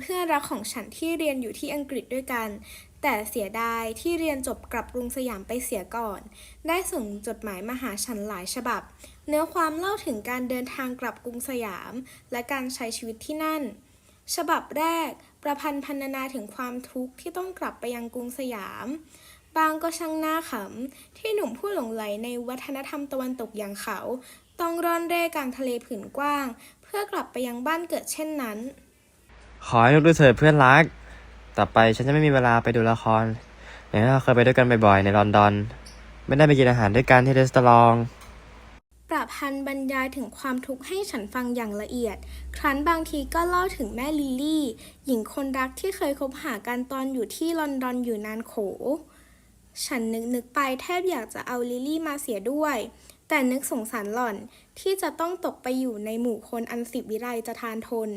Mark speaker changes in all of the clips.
Speaker 1: เพื่อนรักของฉันที่เรียนอยู่ที่อังกฤษด้วยกัน แต่เสียดายที่เรียนจบกลับกรุงสยามไปเสียก่อน ได้ส่งจดหมายมาหาฉันหลายฉบับ เนื้อความเล่าถึงการเดินทางกลับกรุงสยาม และการใช้ชีวิตที่นั่น ฉบับแรก ประพันธ์พรรณนาถึงความทุกข์ที่ต้องกลับไปยังกรุงสยามบางก็ช่างหน้าขำ ที่หนุ่มผู้หลงไหลในวัฒนธรรมตะวันตกอย่างเขา ต้องร่อนเร่กลางทะเลผืนกว้าง เพื่อกลับไปยังบ้านเกิดเช่นนั้น
Speaker 2: ขอให้ลูกดูเถิดเพื่อนรัก ต่อไปฉันจะไม่มีเวลาไปดูละครอย่างที่เราเคยไปด้วยกันบ่อยๆในลอนดอน ไม่ได้ไปกินอาหารด้วยกันที่รีสตอรอง
Speaker 1: ประพันธ์บรรยายถึงความทุกข์ให้ฉันฟังอย่างละเอียด ครั้นบางทีก็เล่าถึงแม่ลิลลี่ หญิงคนรักที่เคยคบหากันตอนอยู่ที่ลอนดอนอยู่นานโข ฉันนึกนึกไปแทบอยากจะเอาลิลลี่มาเสียด้วย แต่นึกสงสารหล่อนที่จะต้องตกไปอยู่ในหมู่คนอันสิบวิไลจะทานทน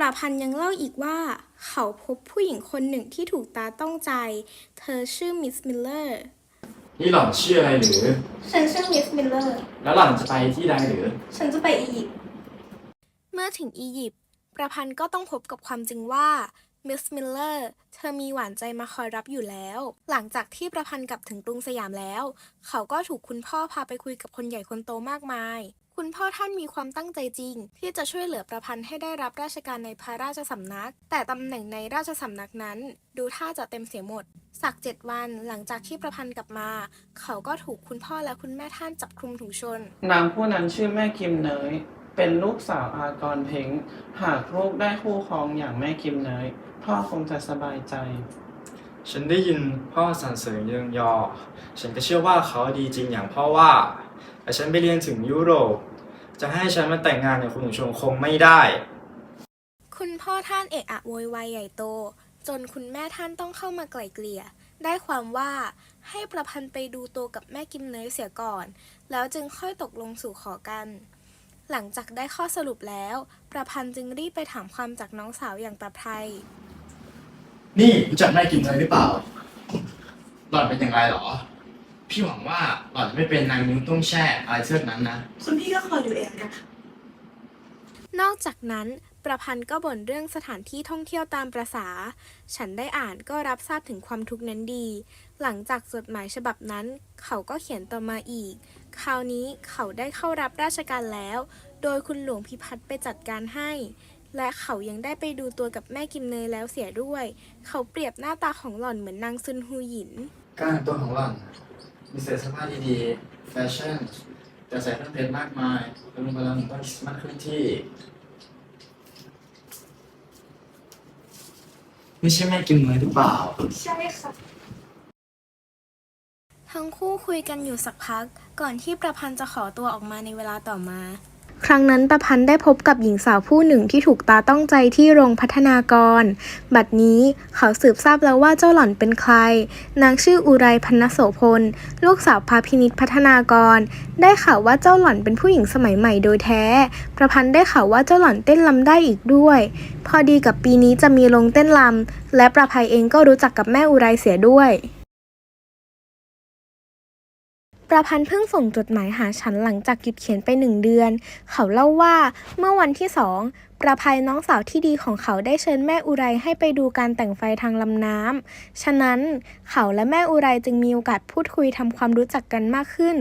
Speaker 1: ประพันธ์ยังเล่าอีกว่า เขาพบผู้หญิงคนหนึ่งที่ถูกตาต้องใจ เธอชื่อมิสมิลเลอร์
Speaker 3: นี่หล่อนชื่ออะไรหรือ
Speaker 1: ฉันชื่อมิสมิลเลอร์
Speaker 3: แล้วหล่อนจะไปที่ใดหรือ
Speaker 1: ฉันจะไปอียิปต์ เมื่อถึงอียิปต์ ประพันธ์ก็ต้องพบกับความจริงว่ามิสมิลเลอร์ เธอมีหวานใจมาคอยรับอยู่แล้ว หลังจากที่ประพันธ์กลับถึงกรุงสยามแล้ว เขาก็ถูกคุณพ่อพาไปคุยกับคนใหญ่คนโตมากมาย คุณพ่อท่านมีความตั้งใจจริง ที่จะช่วยเหลือประพันธ์ให้ได้รับราชการในพระราชสำนัก แต่ตำแหน่งในราชสำนักนั้น ดูท่าจะเต็มเสียหมด สักเจ็ดวันหลังจากที่ประพันธ์กลับมา เขาก็ถูกคุณพ่อและคุณแม่ท่านจับคลุมถุงชน
Speaker 4: นางผู้นั้นชื่อแม่กิมเนยเป็นลูกสาวอากรเพ็งหากลูกได้คู่ครองอย่างแม่กิมเนยพ่อคงจะสบายใจ
Speaker 3: ฉันได้ยินพ่อสรรเสริญเยิงยอ ฉันก็เชื่อว่าเขาดีจริงอย่างพ่อว่า แต่ฉันไปเรียนถึงยุโรป จะให้ฉันมาแต่งงานกับคุณหนูชงคงไม่ได้
Speaker 1: คุณพ่อท่านเอะอะโวยวายใหญ่โต จนคุณแม่ท่านต้องเข้ามาไกล่เกลี่ย ได้ความว่าให้ประพันธ์ไปดูตัวกับแม่กิมเนยเสียก่อน แล้วจึงค่อยตกลงสู่ขอกัน หลังจากได้ข้อสรุปแล้ว ประพันธ์จึงรีบไปถามความจากน้องสาวอย่างประภัย
Speaker 5: นี่รู้จักแม่กิมเนยหรือเปล่าหล่อนเป็นอย่างไรหรอ พี่หวังว่าหล่อนจะไม่เป็นนางนิ้วต้องแช่อะไรเชือกนั้นนะ
Speaker 6: คุณพี่ก็คอยดูเองนะ
Speaker 1: นอกจากนั้น ประพันธ์ก็บ่นเรื่องสถานที่ท่องเที่ยวตามประษา ฉันได้อ่านก็รับทราบถึงความทุกข์นั้นดี หลังจากจดหมายฉบับนั้น เขาก็เขียนต่อมาอีก คราวนี้เขาได้เข้ารับราชการแล้ว โดยคุณหลวงพิพัฒน์ไปจัดการให้ และเขายังได้ไปดูตัวกับแม่กิมเนยแล้วเสียด้วย เขาเปรียบหน้าตาของหล่อนเหมือนนางซุนฮูหยิน
Speaker 5: การแต่งตัวของหล่อน มีเสื้อเสื้อผ้าดีๆแฟชั่นแต่ใส่เครื่องเพชรมากมายแล้วลงไปแล้วหนึ่งต้นคริสต์มาสขึ้นที่ ไม่ใช่แม่กิมเนยหรือเปล่า
Speaker 6: ใช่ค่ะ
Speaker 1: ทั้งคู่คุยกันอยู่สักพัก ก่อนที่ประพันธ์จะขอตัวออกมาในเวลาต่อมา ครั้งนั้นประพันธ์ได้พบกับหญิงสาวผู้หนึ่งที่ถูกตาต้องใจที่โรงพัฒนากร บัดนี้เขาสืบทราบแล้วว่าเจ้าหล่อนเป็นใคร นางชื่ออุไรพันโสพล ลูกสาวพาพินิษพัฒนากร ได้ข่าวว่าเจ้าหล่อนเป็นผู้หญิงสมัยใหม่โดยแท้ ประพันธ์ได้ข่าวว่าเจ้าหล่อนเต้นลำได้อีกด้วย พอดีกับปีนี้จะมีลงเต้นลำและประภัยเองก็รู้จักกับแม่อุไรเสียด้วย ประพันธ์เพิ่งส่งจดหมายหาฉันหลังจากหยุดเขียนไปหนึ่งเดือน เขาเล่าว่าเมื่อวันที่สอง ประภัยน้องสาวที่ดีของเขาได้เชิญแม่อุไรให้ไปดูการแต่งไฟทางลำน้ำ ฉะนั้นเขาและแม่อุไรจึงมีโอกาสพูดคุยทำความรู้จักกันมากขึ้น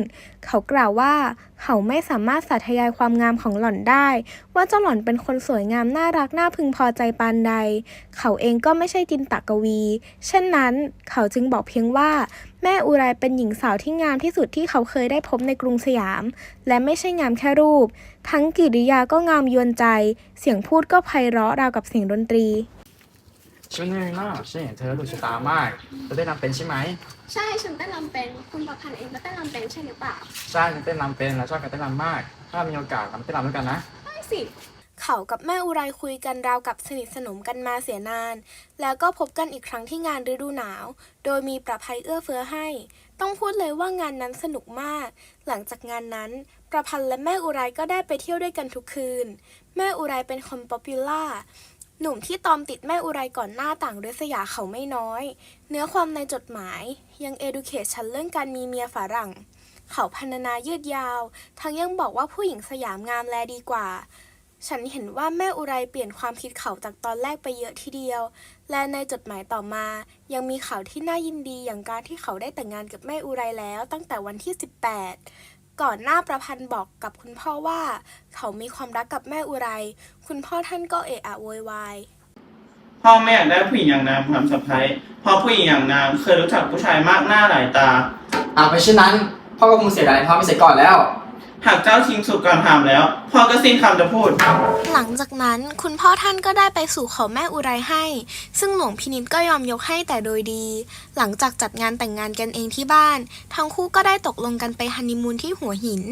Speaker 1: เขากล่าวว่าเขาไม่สามารถสาธยายความงามของหล่อนได้ ว่าเจ้าหล่อนเป็นคนสวยงามน่ารักน่าพึงพอใจปานใด เขาเองก็ไม่ใช่จินตกวี เช่นนั้น เขาจึงบอกเพียงว่า แม่อุไรเป็นหญิงสาวที่งามที่สุดที่เขาเคยได้พบในกรุงสยาม และไม่ใช่งามแค่รูปทั้งกิริยาก็งามยวนใจ เสียงพูดก็ไพเราะราวกับเสียงดนตรี
Speaker 5: ฉันเองนะฉันเห็นเธอถูกชะตามากเธอได้รำเป็นใช่ไหม
Speaker 6: ใช่ฉันเต้นรำเป็นคุณประพันธ์เองก็เต้นรำเป็นใช่หรือเปล่า
Speaker 5: ใช่ฉันเต้นรำเป็นและชอบการเต้นรำมาก ถ้ามีโอกาสเรามาเต้นรำด้วยกันนะ
Speaker 6: ใช่สิ
Speaker 1: เขากับแม่อุไรคุยกันราวกับสนิทสนมกันมาเสียนาน แล้วก็พบกันอีกครั้งที่งานฤดูหนาว โดยมีประภัยเอื้อเฟื้อให้ ต้องพูดเลยว่างานนั้นสนุกมาก หลังจากงานนั้น ประพันธ์และแม่อุไรก็ได้ไปเที่ยวด้วยกันทุกคืน แม่อุไรเป็นคนป๊อปปูล่า หนุ่มที่ตอมติดแม่อุไรก่อนหน้าต่างริษยาเขาไม่น้อย เนื้อความในจดหมายยังเอดูเคทฉันเรื่องการมีเมียฝรั่ง เขาพรรณนายืดยาว ทั้งยังบอกว่าผู้หญิงสยามงามแลดีกว่า ฉันเห็นว่าแม่อุไรเปลี่ยนความคิดเขาจากตอนแรกไปเยอะทีเดียว และในจดหมายต่อมา ยังมีข่าวที่น่ายินดีอย่างการที่เขาได้แต่งงานกับแม่อุไรแล้วตั้งแต่วันที่ 18 ก่อนหน้าประพันธ์บอกกับคุณพ่อว่า เขามีความรักกับแม่อุไร คุณพ่อท่านก็เอะอะโวยวาย
Speaker 4: พ่อไม่อยากได้ผู้หญิงอย่างนางทำสะพ้ายเพราะผู้หญิงอย่างนางเคยรู้จักผู้ชายมากหน้าหลายตา
Speaker 5: อาไปเช่นนั้น พ่อก็คงเสียดายพ่อไม่เสียก่อนแล้ว
Speaker 4: หากเจ้าชิงสุกก่อนถามแล้ว พ่อก็สิ้นคำจะพูด
Speaker 1: หลังจากนั้นคุณพ่อท่านก็ได้ไปสู่ขอแม่อุไรให้ ซึ่งหลวงพินิจก็ยอมยกให้แต่โดยดี หลังจากจัดงานแต่งงานกันเองที่บ้าน ทั้งคู่ก็ได้ตกลงกันไปฮันนีมูนที่หัวหิน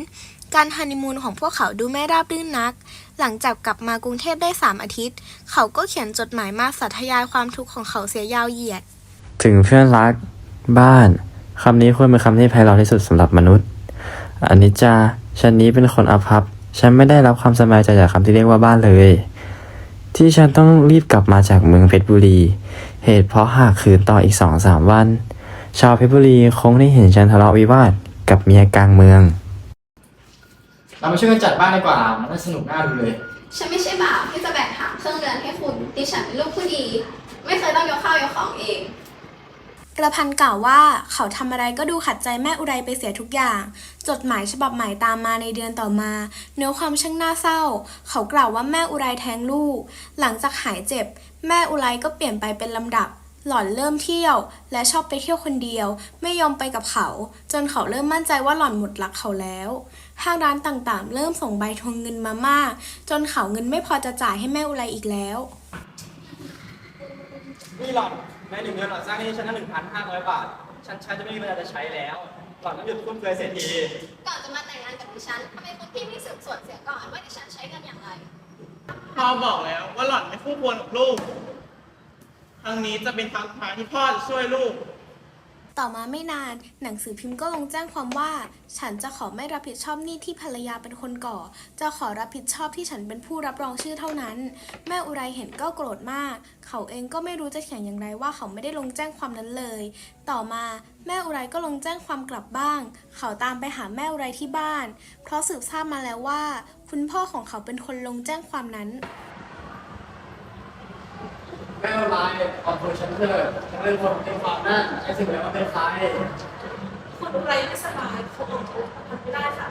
Speaker 1: การฮันนีมูนของพวกเขาดูไม่ราบรื่นนัก หลังจากกลับมากรุงเทพได้สามอาทิตย์ เขาก็เขียนจดหมายมาสาธยายความทุกข์ของเขาเสียยาวเหยียด
Speaker 2: ถึงเพื่อนรักบ้านคำนี้ควรเป็นคำที่ไพเราะที่สุดสำหรับมนุษย์อนิจจา ฉันนี้เป็นคนอภัพฉันไม่ได้รับความสบายใจจากคำที่เรียกว่าบ้านเลย ที่ฉันต้องรีบกลับมาจากเมืองเพชรบุรี เหตุเพราะหากคืนต่ออีกสองสามวัน ชาวเพชรบุรีคงได้เห็นฉันทะเลาะวิวาทกับเมียกลางเมือง
Speaker 5: เรามาช่วยกันจัดบ้านดีกว่า มันน่าสนุกน่าดูเลย
Speaker 6: ฉันไม่ใช่บ่าวที่จะแบกหามเครื่องเรือนให้คุณดิฉันเป็นลูกผู้ดี ไม่เคยต้องยกข้าวยกของเอง
Speaker 1: ประพันธ์กล่าวว่าเขาทำอะไรก็ดูขัดใจแม่อุไรไปเสียทุกอย่าง จดหมายฉบับใหม่ตามมาในเดือนต่อมา เนื้อความช่างน่าเศร้า เขากล่าวว่าแม่อุไรแท้งลูก หลังจากหายเจ็บ แม่อุไรก็เปลี่ยนไปเป็นลำดับ หล่อนเริ่มเที่ยว และชอบไปเที่ยวคนเดียว ไม่ยอมไปกับเขา จนเขาเริ่มมั่นใจว่าหล่อนหมดรักเขาแล้วห้างร้านต่างๆ เริ่มส่งใบทวงเงินมามาก จนเขาเงินไม่พอจะจ่ายให้แม่อุไรอีกแล้ว
Speaker 3: นี่หล่อนในหนึ่งเดือนหล่อนสร้างหนี้ฉันตั้งหนึ่งพันห้าร้อยบาท ฉันใช้จะไม่มีเวลาจะใช้แล้ว หล่อนต้องหยุดฟุ่มเฟือยเสียที
Speaker 6: ก่อนจะมาแต่งงานกับดิฉันทำไมคุณพี่ไม่สืบสวนเสียก่อนว่าดิฉันใช้กันอย่างไร
Speaker 4: พ่อบอกแล้วว่าหล่อนไม่คู่ควรกับลูก ครั้งนี้จะเป็นครั้งสุดท้ายที่พ่อจะช่วยลูก
Speaker 1: ต่อมาไม่นาน หนังสือพิมพ์ก็ลงแจ้งความว่า ฉันจะขอไม่รับผิดชอบหนี้ที่ภรรยาเป็นคนก่อ จะขอรับผิดชอบที่ฉันเป็นผู้รับรองชื่อเท่านั้น แม่อุไรเห็นก็โกรธมาก เขาเองก็ไม่รู้จะเขียนอย่างไรว่าเขาไม่ได้ลงแจ้งความนั้นเลย ต่อมาแม่อุไรก็ลงแจ้งความกลับบ้าง เขาตามไปหาแม่อุไรที่บ้าน เพราะสืบทราบมาแล้วว่า คุณพ่อของเขาเป็นคนลงแจ้งความนั้น
Speaker 5: ไม่เป็นไรขอโทษฉันเถอะฉันเป็นคนเป็นความนั่นไอ้สิ่งนี้มันเป็นใคร
Speaker 7: คนไรไม่สบายเขาอดทุกข์ทำไม่ได้ค่ะ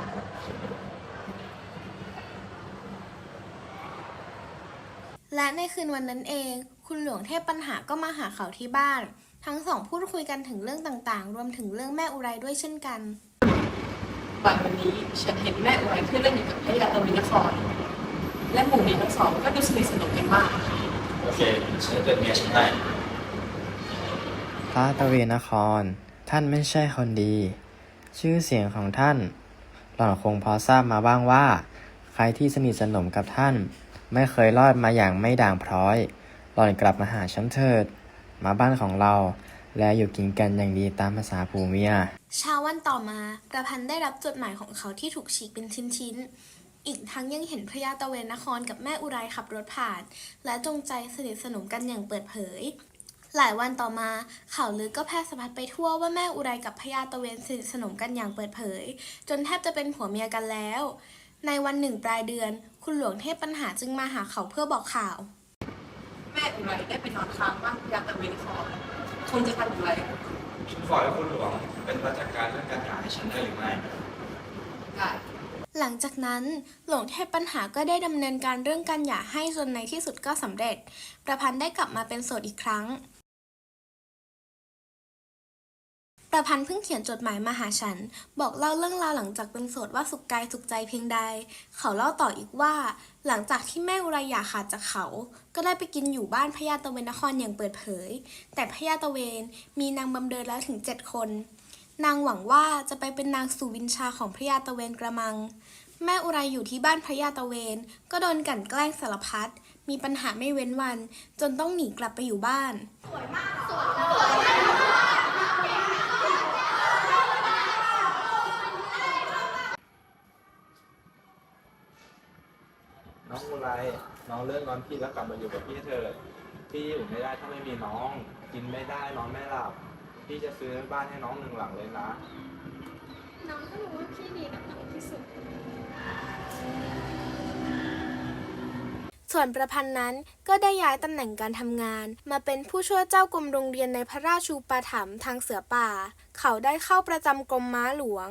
Speaker 1: และในคืนวันนั้นเอง คุณหลวงเทพปัญหาก็มาหาเขาที่บ้าน ทั้งสองพูดคุยกันถึงเรื่องต่างๆ รวมถึงเรื่องแม่อุไรด้วยเช่นกัน
Speaker 7: วันวันนี้ฉันเห็นแม่อวยขึ้นเล่นอยู่กับพระยาตวินคร และหมู่นี้ทั้งสองก็ดูสนิทสนมกันมาก
Speaker 3: โอเคฉันจะเกิดเมียฉันได้
Speaker 2: พระตะเวนคร ท่านไม่ใช่คนดี ชื่อเสียงของท่าน หล่อนคงพอทราบมาบ้างว่า ใครที่สนิทสนมกับท่าน ไม่เคยรอดมาอย่างไม่ด่างพร้อย หล่อนกลับมาหาฉันเถิด มาบ้านของเรา และอยู่กินกันอย่างดีตามภาษาผัวเมีย
Speaker 1: เช้าวันต่อมา ประพันธ์ได้รับจดหมายของเขาที่ถูกฉีกเป็นชิ้นๆ อีกทั้งยังเห็นพระยาตะเวนนครกับแม่อุไรขับรถผ่าน และจงใจสนิทสนมกันอย่างเปิดเผย หลายวันต่อมาข่าวลือก็แพร่สะพัดไปทั่วว่าแม่อุไรกับพระยาตะเวนสนิทสนมกันอย่างเปิดเผย จนแทบจะเป็นผัวเมียกันแล้ว ในวันหนึ่งปลายเดือน คุณหลวงเทพปัญหาจึงมาหาเขาเพื่อบอกข่าว
Speaker 7: แม่อุไรได้ไปนอนค้างบ้านพระยาตวินครคุณจะทำอย่างไร
Speaker 3: ฉันขอให้คุณหลวงเป็นประจักการเรื่องการหาให้ฉันได้หรือไม่
Speaker 7: ได้
Speaker 1: หลังจากนั้นหลวงเทพปัญหาก็ได้ดำเนินการเรื่องการหย่าให้จนในที่สุดก็สำเร็จ ประพันธ์ได้กลับมาเป็นโสดอีกครั้ง ประพันธ์เพิ่งเขียนจดหมายมาหาฉัน บอกเล่าเรื่องราวหลังจากเป็นโสดว่าสุขกายสุขใจเพียงใด เขาเล่าต่ออีกว่า หลังจากที่แม่อุไรอย่าขาดจากเขา ก็ได้ไปกินอยู่บ้านพญาตะเวนนครอย่างเปิดเผย แต่พญาตะเวนมีนางบำเดินแล้วถึงเจ็ดคน นางหวังว่าจะไปเป็นนางสุวินชาของพระยาตะเวนกระมัง แม่อุไรอยู่ที่บ้านพระยาตะเวน ก็โดนกั่นแกล้งสารพัด มีปัญหาไม่เว้นวัน จนต้องหนีกลับไปอยู่บ้าน สวยมากสวย
Speaker 3: น้องอุไรน้องเลิกนอนพี่แล้วกลับมาอยู่กับพี่เถอะพี่อยู่ไม่ได้ถ้าไม่มีน้อง กินไม่ได้นอนไม่หลับ พี่จะซื้อบ้านให้น้องหนึ่งหลังเลยนะ
Speaker 6: น้องก็รู้ว่าพี่ดีกับน้องที่สุด
Speaker 1: ส่วนประพันธ์นั้นก็ได้ย้ายตำแหน่งการทำงาน มาเป็นผู้ช่วยเจ้ากรมโรงเรียนในพระราชูปถัมภ์ทางเสือป่า เขาได้เข้าประจำกรมม้าหลวง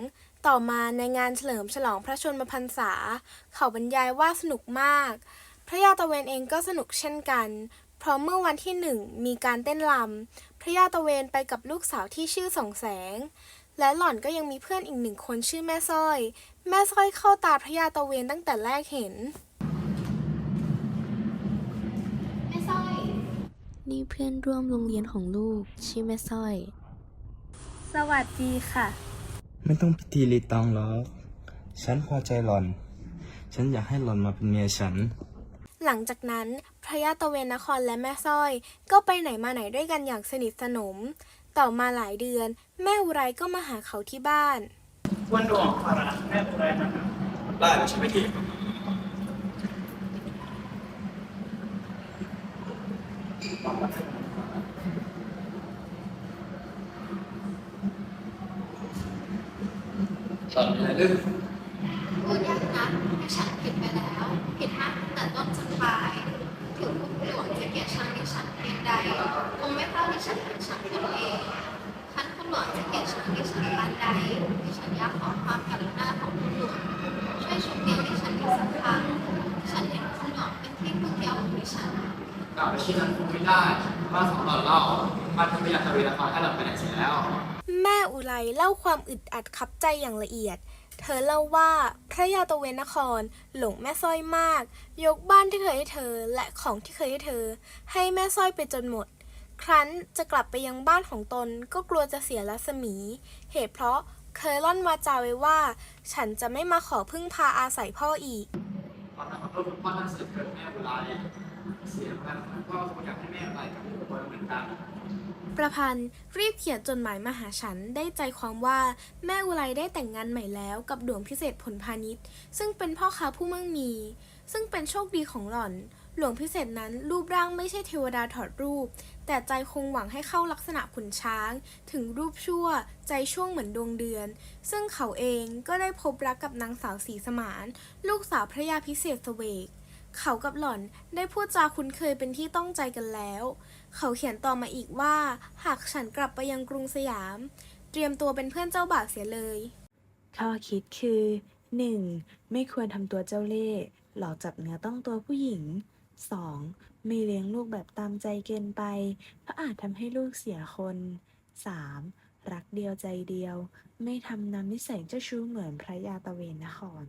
Speaker 1: ต่อมาในงานเฉลิมฉลองพระชนมพรรษา เขาบรรยายว่าสนุกมาก พระยาตะเวนเองก็สนุกเช่นกัน เพราะเมื่อวันที่หนึ่งมีการเต้นรำ พระยาตะเวนไปกับลูกสาวที่ชื่อสองแสง และหล่อนก็ยังมีเพื่อนอีกหนึ่งคนชื่อแม่สร้อย แม่สร้อยเข้าตาพระยาตะเวนตั้งแต่แรกเห็น
Speaker 6: แม่สร้อย
Speaker 8: นี่เพื่อนร่วมโรงเรียนของลูกชื่อแม่สร้อย
Speaker 1: สวัสดีค่ะ
Speaker 9: ไม่ต้องพิธีรีตองหรอก ฉันพอใจหล่อน ฉันอยากให้หล่อนมาเป็นเมียฉัน
Speaker 1: หลังจากนั้นพระยาตะเวนนครและแม่สร้อย ก็ไปไหนมาไหนด้วยกันอย่างสนิทสนม ต่อมาหลายเดือน แม่อุไรก็มาหาเขาที่บ้าน
Speaker 4: วันดวงขอรับแม่อุไรมาหา
Speaker 3: ได้เลยฉันไม่ที
Speaker 5: หล่อนมีอะไรลึก
Speaker 6: พูดยากนะให้ฉันผิดไปแล้ว ผิดมากตั้งแต่ต้นจนปลายถึงผู้หลวงจะเกลียดชังดิฉันเพียงใด คงไม่เท่าที่ฉันเป็นฉันตนเองท่านผู้หลวงจะเกลียดชังดิฉันปานใด ดิฉันอยากขอความกรุณาของผู้หลวงช่วยชมเกียรติดิฉันอีกสักครั้ง ฉันเห็นผู้หลวงเป็นที่พึ่งเดียวของดิฉัน
Speaker 5: กล่าวไปชี้นั้นคงไม่ได้ว่าของหล่อนเล่ามันทำให้อยากทวีละครให้หล่อนไปไหนเสียแล้ว
Speaker 1: แม่อุไรเล่าความอึดอัดคับใจอย่างละเอียด เธอเล่าว่าพระยาตะเวนนครหลงแม่สร้อยมาก ยกบ้านที่เคยให้เธอและของที่เคยให้เธอ ให้แม่สร้อยไปจนหมด ครั้นจะกลับไปยังบ้านของตนก็กลัวจะเสียรัศมี เหตุเพราะ เคยล่อนวาจาไว้ว่า ฉันจะไม่มาขอพึ่งพาอาศัยพ่ออีก
Speaker 5: ตอนนั้นขอพ่อท่านเสด็จเกิดแม่บุไรเสียงนั้นคุณพ่อคงอยากให้แม่ไรกับทุกคนเหมือนกัน
Speaker 1: ประพันธ์รีบเขียนจดหมายมาหาฉันได้ใจความว่าแม่อุไรได้แต่งงานใหม่แล้วกับดวงพิเศษผลพาณิชย์ ซึ่งเป็นพ่อค้าผู้มั่งมี ซึ่งเป็นโชคดีของหล่อน หลวงพิเศษนั้นรูปร่างไม่ใช่เทวดาถอดรูป แต่ใจคงหวังให้เข้าลักษณะขุนช้าง ถึงรูปชั่ว ใจช่วงเหมือนดวงเดือน ซึ่งเขาเองก็ได้พบรักกับนางสาวสีสมาน ลูกสาวพระยาพิเศษเสวก เขากับหล่อนได้พูดจาคุ้นเคยเป็นที่ต้องใจกันแล้ว เขาเขียนต่อมาอีกว่า หากฉันกลับไปยังกรุงสยาม เตรียมตัวเป็นเพื่อนเจ้าบ่าวเสียเลย
Speaker 10: ข้อคิดคือ 1. ไม่ควรทำตัวเจ้าเล่ห์หลอกจับเนื้อต้องตัวผู้หญิง 2. ไม่เลี้ยงลูกแบบตามใจเกินไป เพราะอาจทำให้ลูกเสียคน 3. รักเดียวใจเดียว ไม่ทำนำนิสัยเจ้าชู้เหมือนพระยาตะเวนนคร